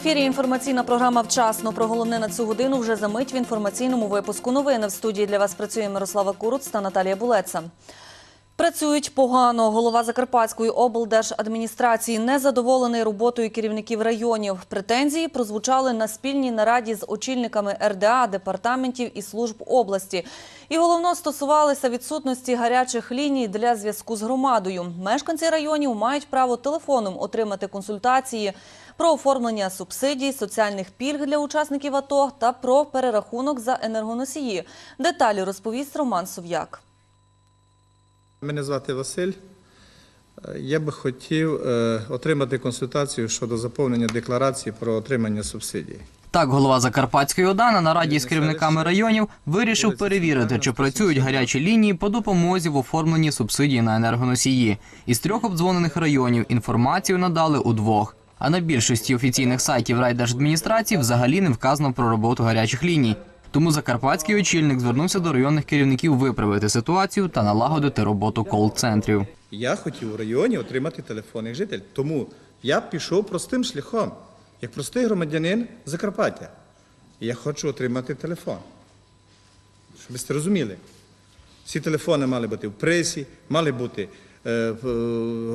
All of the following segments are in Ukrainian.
Ефірі інформаційна програма Вчасно. Про головне на цю годину вже за мить в інформаційному випуску новини. В студії для вас працює Мирослава Куруц та Наталія Булеца. Працюють погано. Голова Закарпатської облдержадміністрації незадоволений роботою керівників районів. Претензії прозвучали на спільній нараді з очільниками РДА, департаментів і служб області. І головно стосувалися відсутності гарячих ліній для зв'язку з громадою. Мешканці районів мають право телефоном отримати консультації про оформлення субсидій, соціальних пільг для учасників АТО та про перерахунок за енергоносії. Деталі розповість Роман Сов'як. Мене звати Василь. Я би хотів е, отримати консультацію щодо заповнення декларації про отримання субсидій. Так, голова Закарпатської ОДА на нараді з керівниками районів вирішив перевірити, чи працюють гарячі лінії по допомозі в оформленні субсидій на енергоносії. Із трьох обдзвонених районів інформацію надали у двох. А на більшості офіційних сайтів райдержадміністрації взагалі не вказано про роботу гарячих ліній. Тому закарпатський очільник звернувся до районних керівників виправити ситуацію та налагодити роботу кол-центрів. Я хотів у районі отримати телефонних жителів. Тому я пішов простим шляхом, як простий громадянин Закарпаття. Я хочу отримати телефон. Щоб ви розуміли. Всі телефони мали бути в пресі, мали бути, е, е,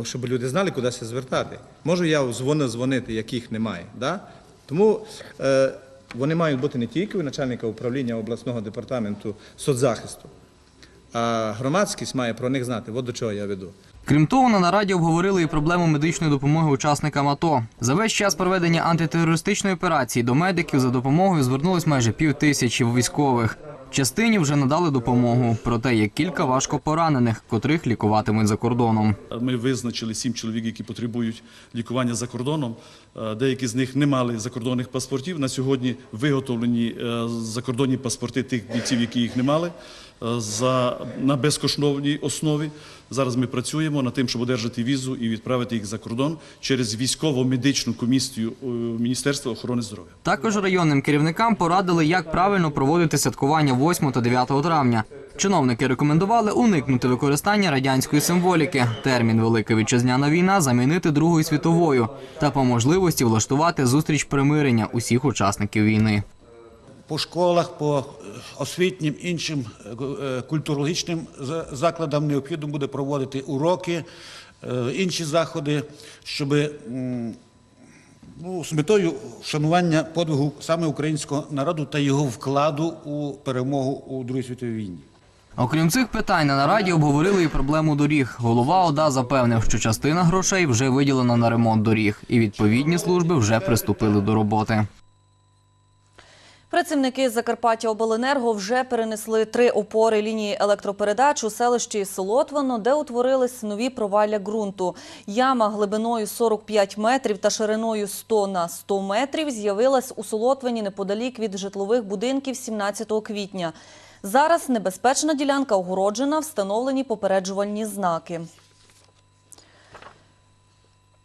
щоб люди знали, куди звертати. Можу я дзвони дзвонити, яких немає. Да? Тому е, вони мають бути не тільки у начальника управління обласного департаменту соцзахисту, а громадськість має про них знати. От до чого я веду. Крім того, на нараді обговорили і проблему медичної допомоги учасникам АТО. За весь час проведення антитерористичної операції до медиків за допомогою звернулось майже пів тисячі військових. Частині вже надали допомогу, проте є кілька важко поранених, котрих лікуватимуть за кордоном. Ми визначили сім чоловік, які потребують лікування за кордоном. Е, Деякі з них не мали закордонних паспортів. На сьогодні виготовлені е, закордонні паспорти тих бійців, які їх не мали, е, на безкоштовній основі. Зараз ми працюємо над тим, щоб одержати візу і відправити їх за кордон через військово-медичну комісію е, Міністерства охорони здоров'я. Також районним керівникам порадили, як правильно проводити святкування 8 та 9 травня. Чиновники рекомендували уникнути використання радянської символіки, термін Велика вітчизняна війна замінити Другою світовою та по можливості влаштувати зустріч примирення усіх учасників війни. По школах, по е, освітнім іншим е, е, культурологічним закладам необхідно буде проводити уроки, інші заходи, щоб ну, з метою вшанування подвигу саме українського народу та його вкладу у перемогу у Другій світовій війні. Окрім цих питань, на нараді обговорили і проблему доріг. Голова ОДА запевнив, що частина грошей вже виділена на ремонт доріг, і відповідні служби вже приступили до роботи. Працівники Закарпаття Обленерго вже перенесли три опори лінії електропередач у селищі Солотвино, де утворились нові провалля ґрунту. Яма глибиною 45 метрів та шириною 100 на 100 метрів з'явилась у Солотвині неподалік від житлових будинків 17 квітня. Зараз небезпечна ділянка огороджена, встановлені попереджувальні знаки.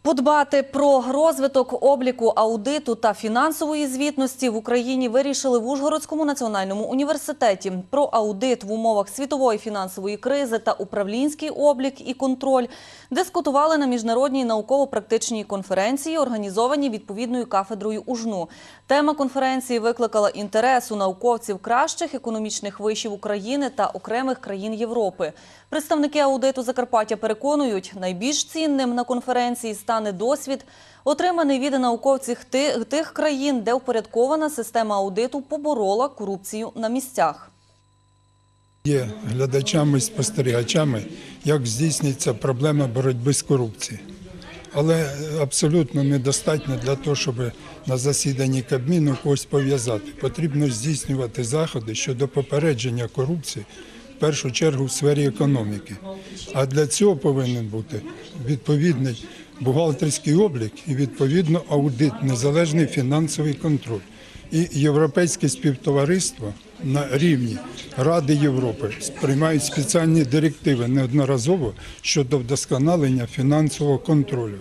Подбати про розвиток обліку аудиту та фінансової звітності в Україні вирішили в Ужгородському національному університеті. Про аудит в умовах світової фінансової кризи та управлінський облік і контроль дискутували на міжнародній науково-практичній конференції, організованій відповідною кафедрою УЖНУ. Тема конференції викликала інтерес у науковців кращих економічних вишів України та окремих країн Європи. Представники аудиту Закарпаття переконують, найбільш цінним на конференції стане досвід, отриманий від науковців ти- тих країн, де впорядкована система аудиту поборола корупцію на місцях. Є глядачами спостерігачами, як здійснюється проблема боротьби з корупцією. Але абсолютно недостатньо для того, щоб на засіданні Кабміну когось пов'язати. Потрібно здійснювати заходи щодо попередження корупції, в першу чергу в сфері економіки. А для цього повинен бути відповідний бухгалтерський облік і відповідно аудит, незалежний фінансовий контроль. І європейське співтовариство на рівні Ради Європи приймають спеціальні директиви неодноразово щодо вдосконалення фінансового контролю.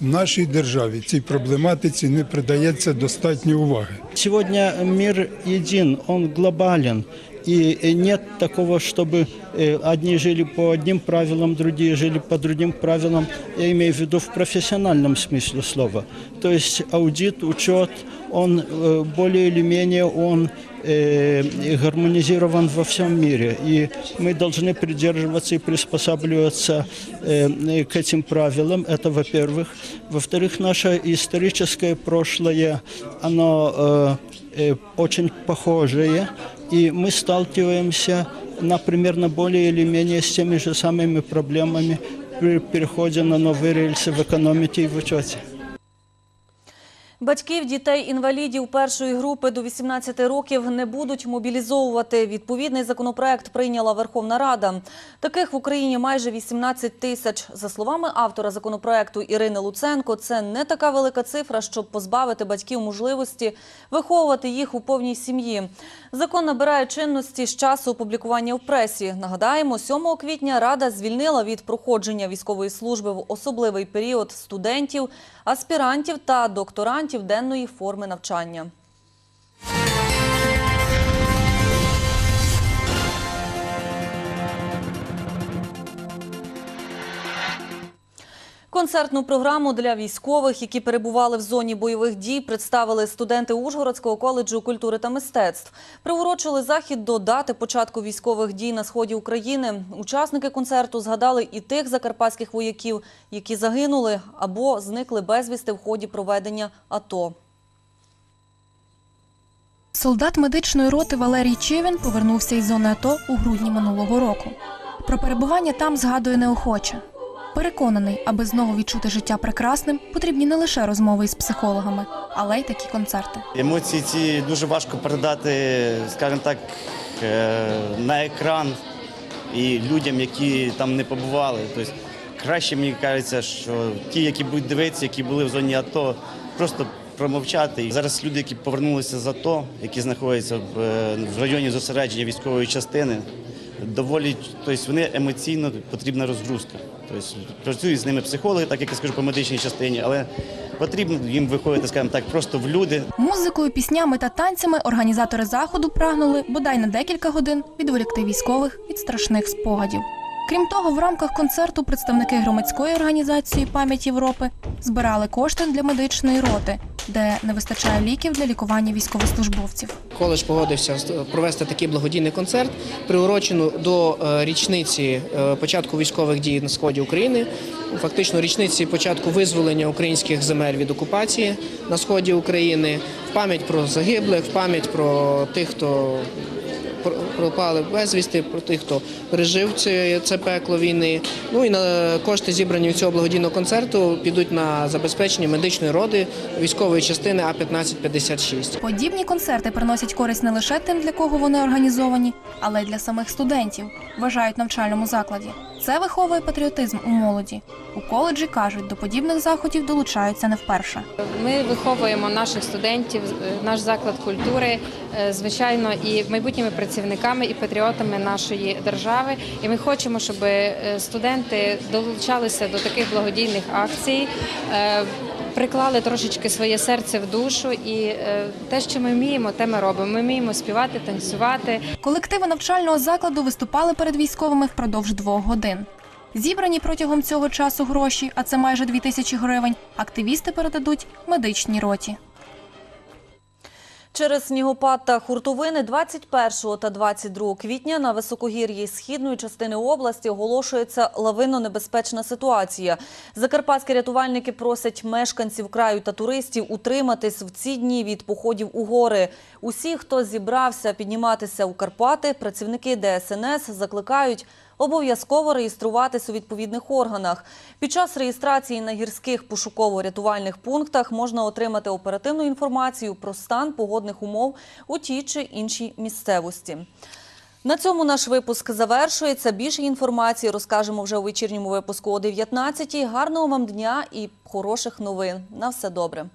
В нашій державі цій проблематиці не придається достатньо уваги. Сегодня мир един, он глобален. И э, нет такого, чтобы э, одни жили по одним правилам, другие жили по другим правилам. Я имею в виду в профессиональном смысле слова. То есть аудит, учет, он э, более или менее он гармонизирован во всем мире. И мы должны придерживаться и приспосабливаться к этим правилам. Это во-первых. Во-вторых, наше историческое прошлое, оно очень похожее. И мы сталкиваемся на примерно более или менее с теми же самыми проблемами при переходе на новые рельсы в экономике и в учете. Батьків дітей-інвалідів першої групи до 18 років не будуть мобілізовувати. Відповідний законопроект прийняла Верховна Рада. Таких в Україні майже 18 тисяч. За словами автора законопроекту Ірини Луценко, це не така велика цифра, щоб позбавити батьків можливості виховувати їх у повній сім'ї. Закон набирає чинності з часу опублікування в пресі. Нагадаємо, 7 квітня Рада звільнила від проходження військової служби в особливий період студентів, аспірантів та докторантів денної форми навчання. Концертну програму для військових, які перебували в зоні бойових дій, представили студенти Ужгородського коледжу культури та мистецтв. Приурочили захід до дати початку військових дій на сході України. Учасники концерту згадали і тих закарпатських вояків, які загинули або зникли безвісти в ході проведення АТО. Солдат медичної роти Валерій Чивін повернувся із зони АТО у грудні минулого року. Про перебування там згадує неохоче. Переконаний, аби знову відчути життя прекрасним, потрібні не лише розмови із психологами, але й такі концерти. Емоції ці дуже важко передати, скажімо так, е, на екран і людям, які там не побували. Тобто краще мені кажеться, що ті, які будуть дивитися, які були в зоні АТО, просто промовчати. І зараз люди, які повернулися з АТО, які знаходяться в, е, районі зосередження військової частини, доволі, тобто вони емоційно потрібна розгрузка. Тобто працюють з ними психологи, так як я скажу по медичній частині, але потрібно їм виходити, скажімо так, просто в люди, Музикою, піснями та танцями організатори заходу прагнули бодай на декілька годин відволікти військових від страшних спогадів. Крім того, в рамках концерту представники громадської організації Пам'ять Європи збирали кошти для медичної роти, де не вистачає ліків для лікування військовослужбовців. Коледж погодився провести такий благодійний концерт, приурочену до е, річниці е, початку військових дій на сході України, фактично річниці початку визволення українських земель від окупації на сході України, в пам'ять про загиблих, в пам'ять про тих, хто пропали безвісти, про тих, хто пережив це, це пекло війни. Ну і на кошти зібрані від цього благодійного концерту підуть на забезпечення медичної роди військової частини А 1556 Подібні концерти приносять користь не лише тим, для кого вони організовані, але й для самих студентів, вважають навчальному закладі. Це виховує патріотизм у молоді. У коледжі кажуть, до подібних заходів долучаються не вперше. Ми виховуємо наших студентів, е, наш заклад культури, е, звичайно, і майбутніми працівниками і патріотами нашої держави. І ми хочемо, щоб е, студенти долучалися до таких благодійних акцій. Приклали трошечки своє серце в душу, і е, те, що ми вміємо, те ми робимо. Ми вміємо співати, танцювати. Колективи навчального закладу виступали перед військовими впродовж двох годин. Зібрані протягом цього часу гроші, а це майже дві тисячі гривень, активісти передадуть медичній роті. Через снігопад та хуртовини 21 та 22 квітня на високогір'ї східної частини області оголошується лавинно-небезпечна ситуація. Закарпатські рятувальники просять мешканців краю та туристів утриматись в ці дні від походів у гори. Усі, хто зібрався підніматися у Карпати, працівники ДСНС закликають обов'язково реєструватись у відповідних органах. Під час реєстрації на гірських пошуково-рятувальних пунктах можна отримати оперативну інформацію про стан погодних умов у тій чи іншій місцевості. На цьому наш випуск завершується. Більше інформації розкажемо вже у вечірньому випуску о 19-й. Гарного вам дня і хороших новин. На все добре.